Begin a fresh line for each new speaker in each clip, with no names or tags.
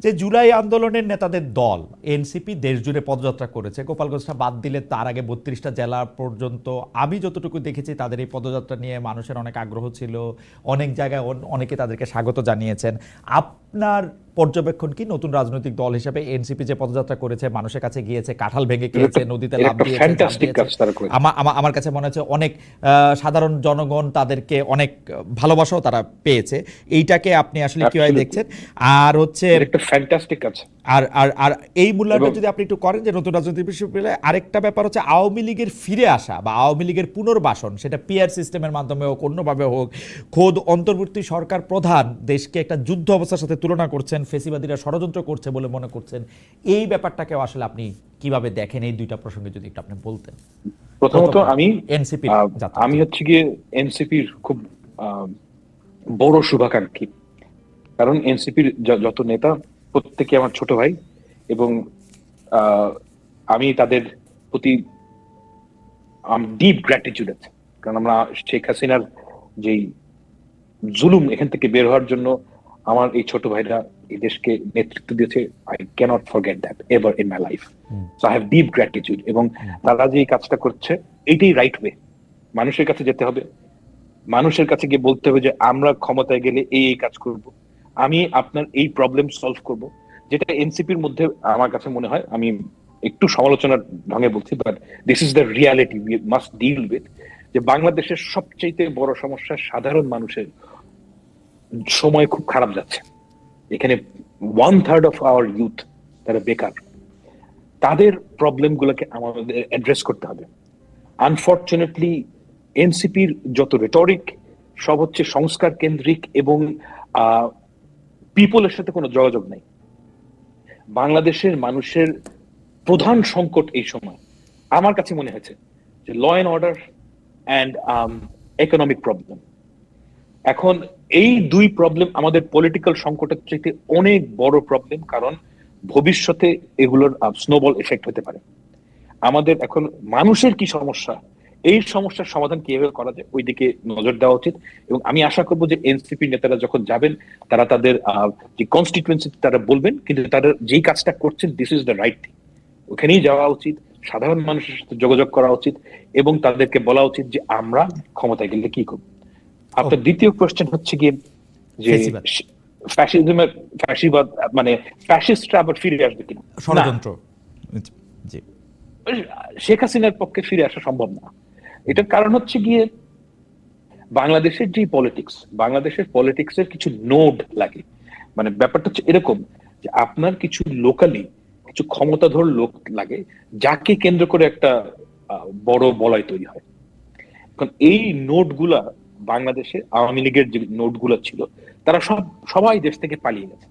যে জুলাই আন্দোলনের নেতাদের দল, এনসিপি দেশ জুড়ে পদযাত্রা করেছে। গোপালগঞ্জটা বাদ দিলে তার আগে বত্রিশটা জেলা পর্যন্ত আমি যতটুকু দেখেছি তাদের এই পদযাত্রা নিয়ে মানুষের অনেক আগ্রহ ছিল, অনেক জায়গায় অনেকে তাদেরকে স্বাগত জানিয়েছেন। আপনার পর্যবেক্ষণ কি? নতুন রাজনৈতিক দল হিসেবে এনসিপি যে পদযাত্রা করেছে মানুষের কাছে গিয়েছে কাঁঠাল ভেঙে খেয়েছে নদীতে লাভ দিয়েছে আমার কাছে মনে হচ্ছে অনেক সাধারণ জনগণ তাদেরকে অনেক ভালোবাসাও তারা পেয়েছে। এইটাকে আপনি আসলে কীভাবে. দেখছেন? আর হচ্ছে আর আর আর এই মূল্যায়নটা যদি আপনি একটু করেন যে নতুন রাজনৈতিক বিশ্ববিদ্যালয়ে আরেকটা ব্যাপার হচ্ছে আওয়ামী লীগের ফিরে আসা বা আওয়ামী লীগের পুনর্বাসন সেটা পিআর সিস্টেমের মাধ্যমে হোক অন্যভাবে হোক খোদ অন্তর্বর্তী সরকার প্রধান দেশকে একটা যুদ্ধ অবস্থার সাথে তুলনা করছেন ফেসিবাদীরা ষড়যন্ত্র করছে বলে মনে করছেন এই ব্যাপারটাকেও আসলে আপনি কীভাবে দেখেন? এই দুইটা প্রসঙ্গে যদি একটু আপনি বলতেন।
প্রথমত আমি
এনসিপি
আমি হচ্ছে গিয়ে এনসিপির খুব বড় শুভাকাঙ্ক্ষী। কারণ এনসিপির যত নেতা প্রত্যেকে আমার ছোট ভাই এবং আহ, আমি তাদের প্রতি ডিপ গ্র্যাটিটিউড আছে। কারণ আমরা শেখ হাসিনার যেই জুলুম এখান থেকে বের হওয়ার জন্য আমার এই ছোট ভাইরা এই দেশকে নেতৃত্ব দিয়েছে I cannot forget that ever in my life so I have deep gratitude এবং তারা যে এই কাজটা করছে এইটাই রাইট ওয়ে মানুষের কাছে যেতে হবে। মানুষের কাছে গিয়ে বলতে হবে যে আমরা ক্ষমতায় গেলে এই এই কাজ করব। আমি আপনার এই প্রবলেম সলভ করব। যেটা এনসিপির মধ্যে আমার কাছে মনে হয় আমি একটু সমালোচনার ঢঙে বলছি but this is the reality we must deal with যে বাংলাদেশের সবচেয়ে বড় সমস্যা সাধারণ মানুষের সময় খুব খারাপ যাচ্ছে। এখানে one third of our youth তারা বেকার। তাদের প্রবলেম গুলোকে আমাদের অ্যাড্রেস করতে হবে। আনফর্চুনেটলি এনসিপির যত রেটরিক সব হচ্ছে সংস্কার কেন্দ্রিক এবং পিপলের সাথে কোনো যোগাযোগ নেই। বাংলাদেশের মানুষের প্রধান সংকট এই সময়। আমার কাছে মনে হয়েছে যে law and order and economic problem এখন এই দুই প্রবলেম আমাদের পলিটিক্যাল সংকটের চাইতে অনেক বড় প্রবলেম কারণ ভবিষ্যতে এগুলোর স্নোবল এফেক্ট হতে পারে। আমাদের এখন মানুষের কি সমস্যা? এই সমস্যার সমাধান কীভাবে করা যায়? ওই দিকে নজর দেওয়া উচিত। এবং আমি আশা করব যে এনসিপি নেতারা যখন যাবেন, তারা তাদের যে কনস্টিটুয়েন্সি তারা বলবেন, কিন্তু তারা যেই কাজটা করছেন this is the right thing ওখানেই যাওয়া উচিত, সাধারণ মানুষের সাথে যোগাযোগ করা উচিত, এবং তাদেরকে বলা উচিত যে আমরা ক্ষমতায় গেলে কি করব। আপনার দ্বিতীয় কোয়েশ্চেন হচ্ছে গিয়ে যে ফ্যাসিজমের ফ্যাসিবাদ মানে ফ্যাসিস্টরা আবার ফিরে আসবে কিনা?
ষড়যন্ত্র। জি।
শেখ হাসিনার পক্ষে ফিরে আসা সম্ভব না। এটার কারণ হচ্ছে গিয়ে বাংলাদেশের যে পলিটিক্স বাংলাদেশের পলিটিক্স এর কিছু নোড লাগে। মানে ব্যাপারটা হচ্ছে এরকম যে আপনার কিছু লোকালি কিছু ক্ষমতাধর লোক লাগে যাকে কেন্দ্র করে একটা বড় বলয় তৈরি হয়। এখন এই নোটগুলা বাংলাদেশে আওয়ামী লীগের যে নোটগুলো ছিল, তারা সব, সবাই দেশ থেকে পালিয়ে গেছে।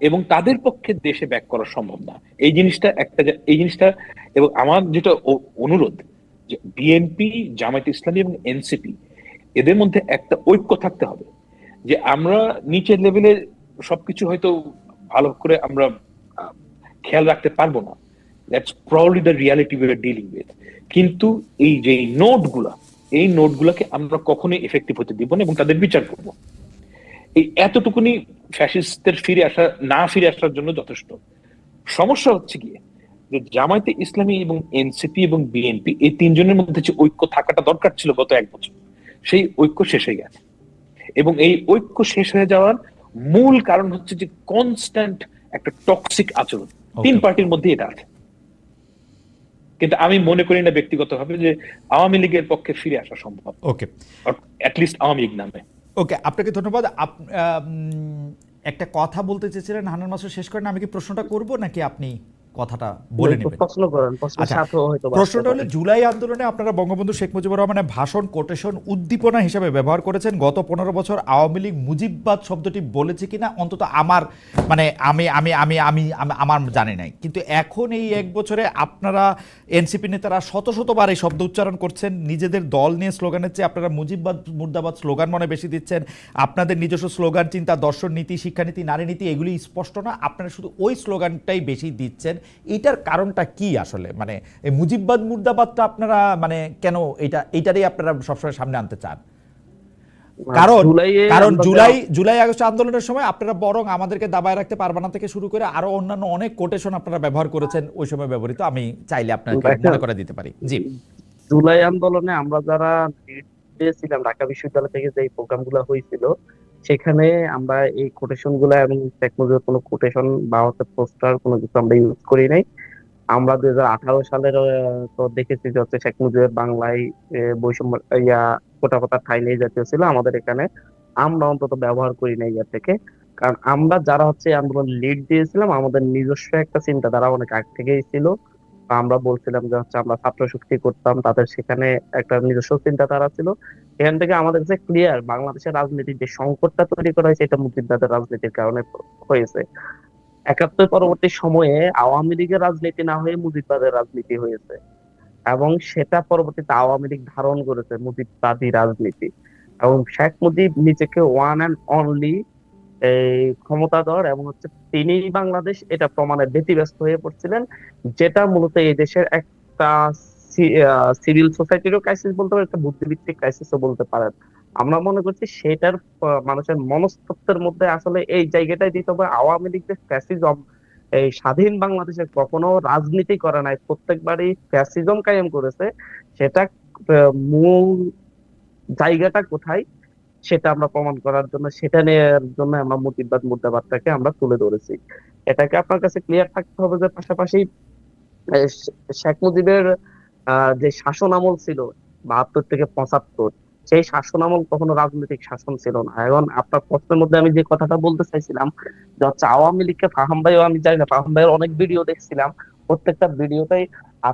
এবং তাদের পক্ষে দেশে ব্যাক করা সম্ভব না। এই জিনিসটা একটা এই জিনিসটা এবং আমার যেটা অনুরোধ যে বিএনপি জামায়াত ইসলামী এবং এনসিপি এদের মধ্যে একটা ঐক্য থাকতে হবে যে আমরা নিচের লেভেলে সবকিছু হয়তো ভালো করে আমরা খেয়াল রাখতে পারব না। That's probably the reality we are dealing with কিন্তু এই যে নোটগুলা এই নোটগুলোকে আমরা কখনোই এফেক্টিভ হতে দিব না এবং তাদের বিচার করব। এই এতটুকুনি ফ্যাসিস্টদের ফিরে আসা না ফিরে আসার জন্য যথেষ্ট। সমস্যা হচ্ছে গিয়ে যে জামায়াতে ইসলামী এবং এনসিপি এবং বিএনপি এই তিনজনের মধ্যে যে ঐক্য থাকাটা দরকার ছিল গত এক বছর সেই ঐক্য শেষ হয়ে গেছে। এবং এই ঐক্য শেষ হয়ে যাওয়ার মূল কারণ হচ্ছে যে কনস্ট্যান্ট একটা টক্সিক আচরণ। তিন পার্টির মধ্যে এটা আছে। কিন্তু আমি মনে করি না ব্যক্তিগতভাবে যে আওয়ামী লীগের পক্ষে ফিরে আসা সম্ভব।
ওকে
অ্যাটলিস্ট আওয়ামী লীগ নামে।
ওকে আপনাকে ধন্যবাদ। আপ- একটা কথা বলতে চেয়েছিলেন হানান মাসুর শেষ করেন। আমি কি প্রশ্নটা করব নাকি আপনি? কথাটা বলে নেবেন।
প্রশ্ন করেন
আচ্ছা, প্রশ্নটা হলো জুলাই আন্দোলনে আপনারা বঙ্গবন্ধু শেখ মুজিবুর রহমানের ভাষণ কোটেশন উদ্দীপনা হিসেবে ব্যবহার করেছেন। গত পনেরো বছর আওয়ামী লীগ মুজিববাদ শব্দটি বলেছে কিনা অন্তত আমার মানে আমি আমি আমি আমি আমি- আমার জানি নাই। কিন্তু এখন এই এক বছরে আপনারা এনসিপি নেতারা শত শতবার এই শব্দ উচ্চারণ করছেন। নিজেদের দল নিয়ে স্লোগানের চেয়ে আপনারা মুজিববাদ মুর্দাবাদ স্লোগান মনে বেশি দিচ্ছেন। আপনাদের নিজস্ব স্লোগান চিন্তা দর্শন নীতি শিক্ষানীতি নারী নীতি এগুলি স্পষ্ট না। আপনারা শুধু ওই স্লোগানটাই বেশি দিচ্ছেন। এটার কারণটা কি আসলে? মানে এই মুজিববাদ মুর্দাবাদটা আপনারা মানে কেন এটা এইটারই আপনারা সবসময় সামনে আনতে চান? কারণ কারণ জুলাই জুলাই আগস্ট আন্দোলনের সময় আপনারা বরং আমাদেরকে দাবায় রাখতে পারবে না থেকে শুরু করে আরও অন্যান্য অনেক কোটেশন আপনারা ব্যবহার করেছেন ওই সময় ব্যবহৃত। আমি চাইলে আপনাকে মনে করে দিতে পারি। জি।
জুলাই আন্দোলনে আমরা যারা দিয়েছিলাম ঢাকা বিশ্ববিদ্যালয় থেকে যে প্রোগ্রামগুলো হয়েছিল সেখানে আমরা এই কোটেশনগুলা এবং শেখ মুজিবের কোনো কোটেশন বা হচ্ছে পোস্টার কোনো কিছু আমরা ইউজ করি নাই। আমরা দুই হাজার আঠারো সালের তো দেখেছি যে হচ্ছে শেখ মুজিবের বাংলায় বৈষম্য, ইয়া কোটা কথা ঠাই জাতীয় ছিল আমাদের এখানে। আমরা অন্তত ব্যবহার করি নাই ইয়া থেকে। কারণ আমরা যারা হচ্ছে আন্দোলন লিড দিয়েছিলাম, আমাদের নিজস্ব একটা চিন্তাধারা অনেক আগ থেকেই ছিল। আমরা বলছিলাম যে হচ্ছে আমরা ছাত্র শক্তি করতাম, তাদের সেখানে একটা নিজস্ব চিন্তাধারা ছিল। এখান থেকে আমাদের কাছে ক্লিয়ার বাংলাদেশের রাজনীতির যে সংকটটা তৈরি করা হয়েছে, এটা মুক্তিযোদ্ধাদের রাজনীতির কারণে হয়েছে। একাত্তর পরবর্তী সময়ে আওয়ামী লীগের রাজনীতি না হয়ে মুজিববাদের রাজনীতি হয়েছে এবং সেটা পরবর্তীতে আওয়ামী লীগ ধারণ করেছে মুজিববাদী রাজনীতি। এবং শেখ মুজিব নিজেকে ওয়ান অ্যান্ড অনলি এই ক্ষমতাধর এবং হচ্ছে তিনি বাংলাদেশ, এটা প্রমাণে ব্যতিব্যস্ত হয়ে পড়ছিলেন, যেটা মূলত এই দেশের একটা সিভিল সোসাইটিরও ক্রাইসিস বলতে পারেন একটা বুদ্ধিভিত্তিক ক্রাইসিসও বলতে পারেন আমরা মনে করছি সেটার মানুষের মনস্তত্ত্বের মধ্যে আসলে এই জায়গাটাই দিতে হবে। আওয়ামী লীগের ফ্যাসিজম এই স্বাধীন বাংলাদেশে কখনো রাজনীতি করে নাই। প্রত্যেকবারই ফ্যাসিজম কায়েম করেছে। সেটা মূল জায়গাটা কোথায়, সেটা আমরা প্রমাণ করার জন্য, সেটা নেওয়ার জন্য আমরা মুজিববাদ মুদ্রাবাদটাকে আমরা তুলে ধরেছি। এটাকে আপনার কাছে ক্লিয়ার থাকতে হবে যে পাশাপাশি শেখ মুজিবের যে শাসন আমল ছিল বাহাত্তর থেকে পঁচাত্তর, সেই শাসন আমল কখনো রাজনৈতিক শাসন ছিল না। এখন আপনার প্রশ্নের মধ্যে আমি যে কথাটা বলতে চাইছিলাম, যে হচ্ছে আওয়ামী লীগকে ফাহাম ভাইও আমি জানি না, ফাহাম ভাইয়ের অনেক ভিডিও দেখছিলাম, প্রত্যেকটা ভিডিওতেই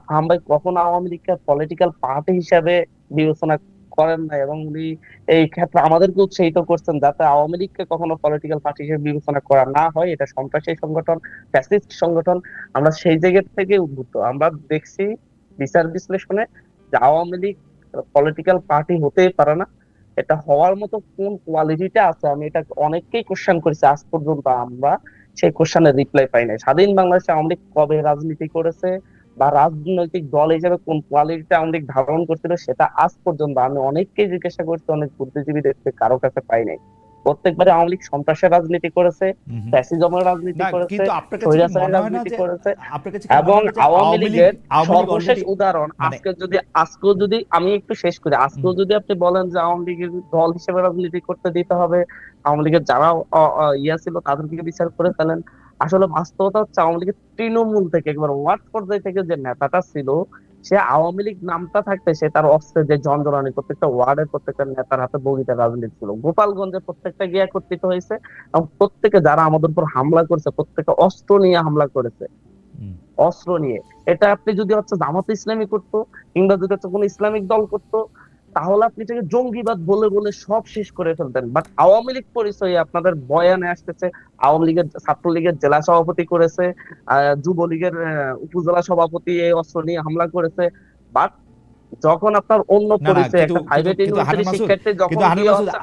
ফাহাম ভাই কখনো আওয়ামী লীগকে পলিটিক্যাল পার্টি হিসাবে বিবেচনা করেন না এবং উনি এই ক্ষেত্রে আমাদেরকে উৎসাহিত করছেন যাতে আওয়ামী লীগকে কখনো পলিটিক্যাল পার্টি হিসেবে বিবেচনা করা না হয়। এটা সন্ত্রাসী সংগঠন ফ্যাসিস্ট সংগঠন, আমরা সেই জায়গা থেকে উদ্বুদ্ধ। আমরা দেখছি বিচার বিশ্লেষণে যে আওয়ামী লীগ পলিটিক্যাল পার্টি হতেই পারে না। এটা হওয়ার মতো কোন কোয়ালিটিটা আছে? আমি এটা অনেককেই কোশ্চেন করেছি। আজ পর্যন্ত আমরা সেই কোশ্চেনের রিপ্লাই পাই নাই। স্বাধীন বাংলাদেশে আওয়ামী লীগ কবে রাজনীতি করেছে বা রাজনৈতিক দল হিসেবে কোন কোয়ালিটিটা আওয়ামী লীগ ধারণ করছিল, সেটা আজ পর্যন্ত আমি অনেককেই জিজ্ঞাসা করছি, অনেক বুদ্ধিজীবীদের কারও কাছে পাই নাই। প্রত্যেকবারে আওয়ামী লীগ সন্ত্রাসের রাজনীতি করেছে ফ্যাসিজমের রাজনীতি করেছে স্বৈরাচারের রাজনীতি করেছে। এবং আওয়ামী লীগের সর্বশেষ উদাহরণ
মানে-
আজকে যদি আজকেও যদি আমি একটু শেষ করি আজকেও যদি আপনি বলেন যে আওয়ামী লীগের দল হিসেবে রাজনীতি করতে দিতে হবে আওয়ামী লীগের যারা ইয়া ছিল তাদেরকে বিচার করে ফেলেন আসলে বাস্তবতা হচ্ছে আওয়ামী লীগের তৃণমূল থেকে একবার ওয়ার্ড পর্যায় থেকে যে নেতাটা ছিল সে আওয়ামী লীগ নামটা থাকতে সে তার অস্ত্রের যে জঞ্জরানি প্রত্যেকটা ওয়ার্ডের প্রত্যেকটা নেতার হাতে বগিতে রাজনীতি ছিল। গোপালগঞ্জে প্রত্যেকটা গিয়ে একত্রিত হয়েছে এবং প্রত্যেকে যারা আমাদের উপর হামলা করেছে প্রত্যেকটা অস্ত্র নিয়ে হামলা করেছে। অস্ত্র নিয়ে। এটা আপনি যদি হচ্ছে জামাত ইসলামী করতো কিংবা যদি হচ্ছে কোনো ইসলামিক দল করতো তাহলে আপনি এটাকে জঙ্গিবাদ বলে বলে সব শেষ করে ফেলতেন। বাট আওয়ামী লীগ পরিচয়ে আপনাদের বয়ানে আসতেছে আওয়ামী লীগের ছাত্রলীগের জেলা সভাপতি করেছে যুবলীগের উপজেলা সভাপতি এই অস্ত্র নিয়ে হামলা করেছে। বাট যখন আপনার অন্য পরিচয় একটা প্রাইভেট ইউনিভার্সিটি শিক্ষার্থী যখন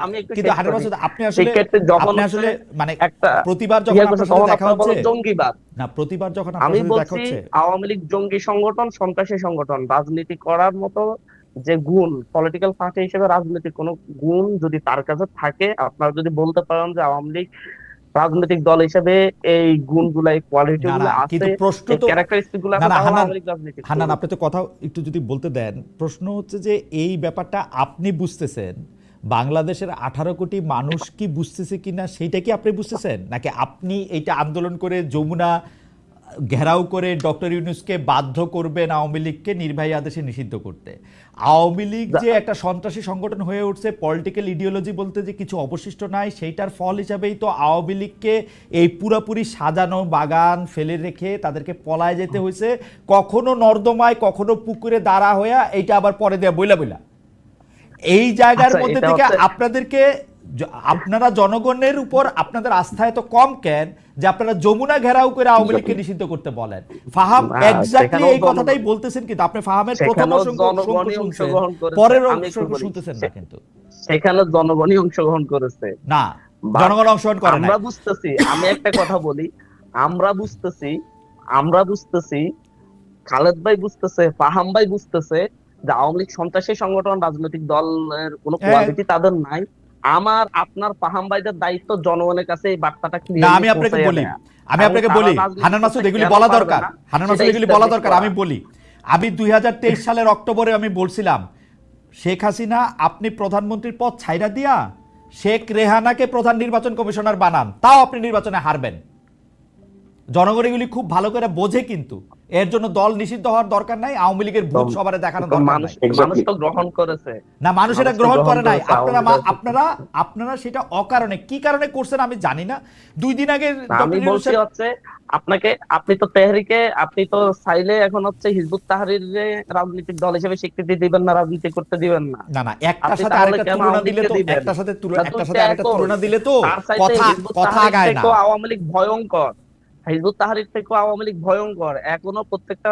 আমি একটু
কিন্তু মাসুদ আপনি আসলে
শিক্ষার্থী যখন
আসলে মানে
একটা
প্রতিবার যখন
ইয়ে
আপনার সাথে দেখা হচ্ছে
জঙ্গিবাদ।
না প্রতিবার যখন আপনার
আমি
সাথে দেখা
বলছি
হচ্ছে
আওয়ামী লীগ জঙ্গি সংগঠন সন্ত্রাসী সংগঠন রাজনীতি করার মতো যে গুণ পলিটিক্যাল পার্টি হিসেবে রাজনৈতিক কোনো গুণ যদি তার কাছে থাকে আপনারা যদি বলতে পারেন যে আওয়ামী লীগ রাজনৈতিক দল হিসেবে এই গুণগুলো এই কোয়ালিটি গুলো আছে
কিন্তু প্রশ্ন তো
ক্যারেক্টারিস্টিকগুলো
না,
আছে
না,
তাহলে
হান্নান-
আওয়ামী লীগ রাজনীতি
হান্নান
করবে।
আপনি তো কথা একটু যদি বলতে দেন প্রশ্ন হচ্ছে যে এই ব্যাপারটা আপনি বুঝতেছেন বাংলাদেশের আঠারো কোটি মানুষ কি বুঝতেছে কিনা সেইটা কি আপনি বুঝতেছেন নাকি আপনি এইটা আন্দোলন করে যমুনা ঘেরাও করে ডক্টর ইউনুসকে বাধ্য করবেন আওয়ামী লীগকে নির্বাহী আদেশে নিষিদ্ধ করতে। আওয়ামী লীগ যে একটা সন্ত্রাসী সংগঠন হয়ে উঠছে পলিটিক্যাল ইডিওলজি বলতে যে কিছু অবশিষ্ট নাই সেইটার ফল হিসাবেই তো আওয়ামী লীগকে এই পুরাপুরি সাজানো বাগান ফেলে রেখে তাদেরকে পলায় যেতে হয়েছে। কখনো নর্দমায় কখনো পুকুরে দাঁড়া হয়ে এইটা আবার পরে দেয়া বইলা বইলা। এই জায়গার
আচ্ছা,
মধ্যে থেকে আপনাদেরকে আপনারা জনগণের উপর আপনাদের আস্থা এত কম কেন? যে আপনারা যমুনা ঘেরাও করে আওয়ামী লীগকে নিষিদ্ধ করতে বলেন। ফাহাম এক্স্যাক্টলি এই কথাটাই বলতেছেন কিন্তু আপনি ফাহামের প্রথম
করেছে।
পরের অংশ শুনতেছেন না কিন্তু।
সেখানে জনগণই অংশগ্রহণ করেছে।
না জনগণ অংশগ্রহণ করে
আমরা বুঝতেছি আমি একটা কথা বলি আমরা বুঝতেছি আমরা বুঝতেছি খালেদ ভাই বুঝতেছে ফাহাম ভাই বুঝতেছে যে আওয়ামী লীগ সন্ত্রাসী সংগঠন রাজনৈতিক দলের কোনো। কোয়ালিটি তাদের নাই। আমার আপনার পাহাম ভাইদের দায়িত্ব জনগণের কাছে এই বার্তাটা
না আমি আপনাকে বলি। আমি আপনাকে বলি হানান মাসুদ এগুলি বলা দরকার। হানান মাসুদ এগুলি বলা দরকার আমি বলি। আমি দুই হাজার তেইশ সালের অক্টোবরে আমি বলছিলাম শেখ হাসিনা আপনি প্রধানমন্ত্রীর পদ ছাইরা দিয়া শেখ রেহানাকে প্রধান নির্বাচন কমিশনার বানান। তাও আপনি নির্বাচনে হারবেন। জনগণ এগুলি খুব ভালো করে বোঝে কিন্তু। এর জন্য দল নিষিদ্ধ হওয়ার দরকার নাই আওয়ামী লীগের ভোট সবার দেখানো দরকার নাই।
মানুষ তো গ্রহণ করেছে।
না মানুষ এটা গ্রহণ করে নাই। আপনারা আপনারা আপনারা সেটা অকারণে কি কারণে করছেন আমি জানি না। দুই দিন আগে
আমি বলছি হচ্ছে আপনাকে আপনি তো তেহরিকে আপনি তো চাইলে এখন হচ্ছে হিজবুত তাহরির রাজনৈতিক দল হিসেবে স্বীকৃতি দিবেন না রাজনীতি করতে দিবেন না।
না না একটার সাথে আরেকটা তুলনা দিলে তো একটার সাথে তুলনা একটার সাথে আরেকটা তুলনা দিলে তো কথা কথা আগায় না।
আওয়ামী লীগ ভয়ঙ্কর। হিজবুত তাহরির থেকেও আওয়ামী লীগ ভয়ঙ্কর। এখনও প্রত্যেকটা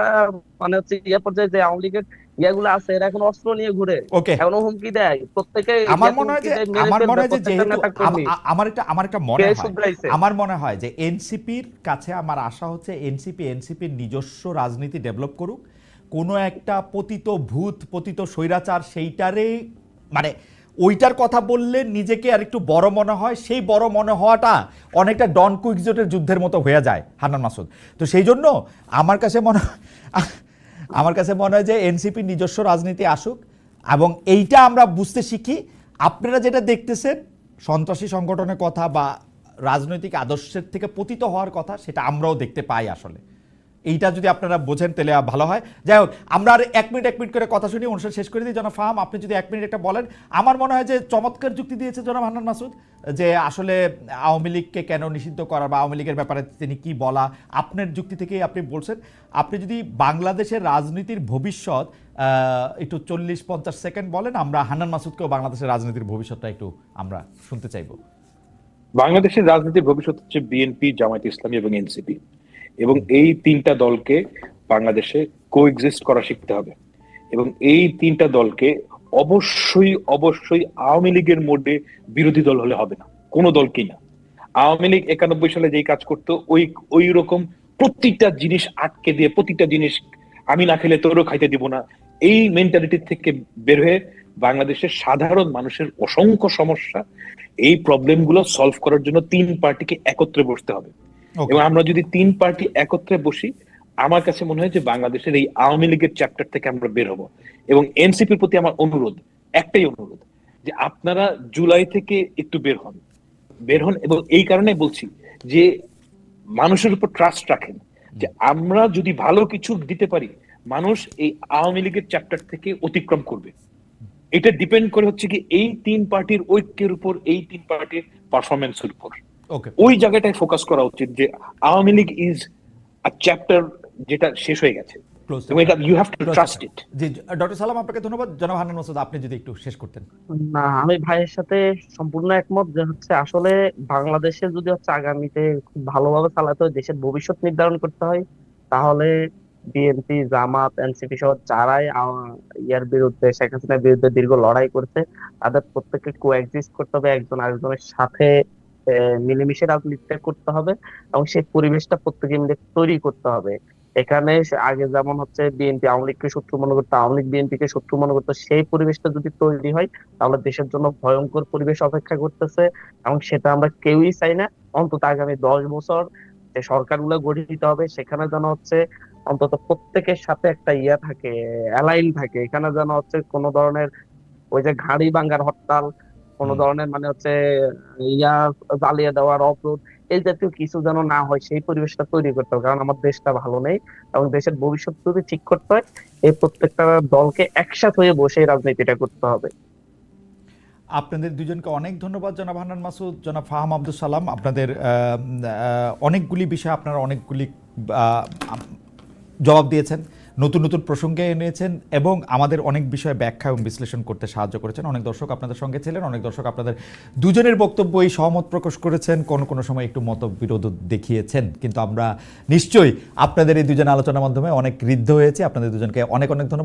মানে হচ্ছে ইয়ে পর্যায়ে যে আওয়ামী লীগের ইয়াগুলো আছে এরা এখন অস্ত্র নিয়ে ঘুরে। এখনও হুমকি দেয়। প্রত্যেকে
আমার মনে হয় যে আমার মনে হয় যে আমার একটা আমার একটা মনে হয় আমার মনে হয় যে এনসিপির কাছে আমার আশা হচ্ছে এনসিপি এনসিপির নিজস্ব রাজনীতি ডেভেলপ করুক। কোনো একটা পতিত ভূত পতিত স্বৈরাচার সেইটারে মানে ওইটার কথা বললে নিজেকে আর একটু বড় মনে হয়, সেই বড় মনে হওয়াটা অনেকটা ডন কুইকজোটের যুদ্ধের মতো হয়ে যায় হান্নান মাসুদ। তো সেই জন্য আমার কাছে মনে আমার কাছে মনে হয় যে এনসিপি নিজস্ব রাজনীতি আসুক এবং এইটা আমরা বুঝতে শিখি। আপনারা যেটা দেখতেছেন, সন্ত্রাসী সংগঠনের কথা বা রাজনৈতিক আদর্শের থেকে পতিত হওয়ার কথা, সেটা আমরাও দেখতে পাই আসলে। এইটা যদি আপনারা বোঝেন তাহলে ভালো হয়। যাই হোক, আমরা আর এক মিনিট এক মিনিট করে কথা শুনি, অনুষ্ঠান শেষ করে দিই। জনাব ফাহাম, আপনি যদি এক মিনিট একটা বলেন। আমার মনে হয় যে চমৎকার যুক্তি দিয়েছে জনাব হান্নান মাসুদ, যে আসলে আওয়ামী লীগকে কেন নিষিদ্ধ করা বা আওয়ামী লীগের ব্যাপারে তিনি কি বলা, আপনার যুক্তি থেকেই আপনি বলছেন। আপনি যদি বাংলাদেশের রাজনীতির ভবিষ্যৎ একটু চল্লিশ, পঞ্চাশ সেকেন্ড বলেন, আমরা হান্নান মাসুদকেও বাংলাদেশের রাজনীতির ভবিষ্যৎটা একটু আমরা শুনতে চাইব।
বাংলাদেশের রাজনীতির ভবিষ্যৎ হচ্ছে বিএনপি, জামায়াত ইসলামী এবং এনসিপি। এবং এই তিনটা দলকে বাংলাদেশে কোএক্সিস্ট করা শিখতে হবে। এবং এই তিনটা দলকে অবশ্যই অবশ্যই আওয়ামী লীগের মধ্যে বিরোধী দল হলে হবে না। কোনো দলকেই না। আওয়ামী লীগ একানব্বই সালে যেই কাজ করতো, ওই ওই রকম প্রতিটা জিনিস আটকে দিয়ে, প্রতিটা জিনিস আমি না খেলে তোরও খাইতে দিব না। এই মেন্টালিটি থেকে বের হয়ে বাংলাদেশের সাধারণ মানুষের অসংখ্য সমস্যা, এই প্রবলেমগুলো সলভ করার জন্য তিন পার্টিকে একত্রে বসতে হবে। এবং আমরা যদি তিন পার্টি একত্রে বসি, আমার কাছে মনে হয় যে বাংলাদেশের এই আওয়ামী লীগের চ্যাপ্টার থেকে আমরা বের হব। এবং এনসিপির প্রতি আমার অনুরোধ, একটাই অনুরোধ, যে আপনারা জুলাই থেকে একটু বের হন। বের হন এবং এই কারণে বলছি যে মানুষের উপর ট্রাস্ট রাখেন, যে আমরা যদি ভালো কিছু দিতে পারি, মানুষ এই আওয়ামী লীগের চ্যাপ্টার থেকে অতিক্রম করবে। এটা ডিপেন্ড করে হচ্ছে কি এই তিন পার্টির ঐক্যের উপর, এই তিন পার্টির পারফরমেন্সের উপর। ওই জায়গাটায় ফোকাস করা উচিত যে Awami League is a chapter যেটা শেষ হয়ে গেছে।
ক্লোজ
এবং এটা you have to trust it
G doctor Salam আপনাকে ধন্যবাদ। জনাব হান্নান মাসুদ আপনি যদি একটু শেষ করতেন।
না আমি ভাইয়ের সাথে সম্পূর্ণ একমত যে হচ্ছে আসলে বাংলাদেশে যদি হচ্ছে আগামীতে খুব ভালোভাবে চালাতে হয় দেশের ভবিষ্যৎ নির্ধারণ করতে হয় তাহলে বিএনপি জামাত এনসিপি সহ যারাই ইয়ার বিরুদ্ধে শেখ হাসিনার বিরুদ্ধে দীর্ঘ লড়াই করছে তাদের প্রত্যেককে কোএক্সিস্ট করতে হবে একজন আরেকজনের সাথে মিলেমিশে রাজনীতিটা করতে হবে এবং সেই পরিবেশটা প্রত্যেকে মিলে তৈরি করতে হবে। এখানে আগে যেমন হচ্ছে বিএনপি, আওয়ামী লীগকে শত্রু মনে করতো, আওয়ামী লীগ বিএনপিকে শত্রু মনে করতো, সেই পরিবেশটা যদি তৈরি হয় তাহলে দেশের জন্য ভয়ঙ্কর পরিবেশ অপেক্ষা করতেছে এবং সেটা আমরা কেউই চাই না। অন্তত আগামী দশ বছর যে সরকারগুলো গঠিত হবে সেখানে যেন হচ্ছে অন্তত প্রত্যেকের সাথে একটা ইয়া থাকে, অ্যালাইন থাকে। এখানে যেন হচ্ছে কোনো ধরনের ওই যে ঘাড়ি ভাঙ্গার হরতাল কোনো ধরনের মানে হচ্ছে ইয়া জ্বালিয়ে দেওয়ার অবরোধ এই জাতীয় কিছু যেন না হয় সেই পরিবেশটা তৈরি করতে হবে। কারণ আমার দেশটা ভালো নেই এবং দেশের ভবিষ্যৎ যদি ঠিক করতে হয় এই প্রত্যেকটা দলকে একসাথে হয়ে বসে রাজনীতিটা করতে হবে।
আপনাদের দুজনকে অনেক ধন্যবাদ জনাব হান্নান মাসুদ। জনাব ফাহাম আব্দুল সালাম আপনাদের অনেকগুলি বিষয়ে আপনারা অনেকগুলি আহ, জবাব দিয়েছেন। নতুন নতুন প্রসঙ্গে এনেছেন এবং আমাদের অনেক বিষয়ে ব্যাখ্যা এবং বিশ্লেষণ করতে সাহায্য করেছেন। অনেক দর্শক আপনাদের সঙ্গে ছিলেন, অনেক দর্শক আপনাদের দুজনের বক্তব্যই সহমত প্রকাশ করেছেন, কোন, কোনো সময় একটু মতবিরোধ দেখিয়েছেন। কিন্তু আমরা নিশ্চয়ই আপনাদের এই দুজন আলোচনার মাধ্যমে অনেক ঋদ্ধ হয়েছে। আপনাদের দুজনকে অনেক অনেক ধন্যবাদ।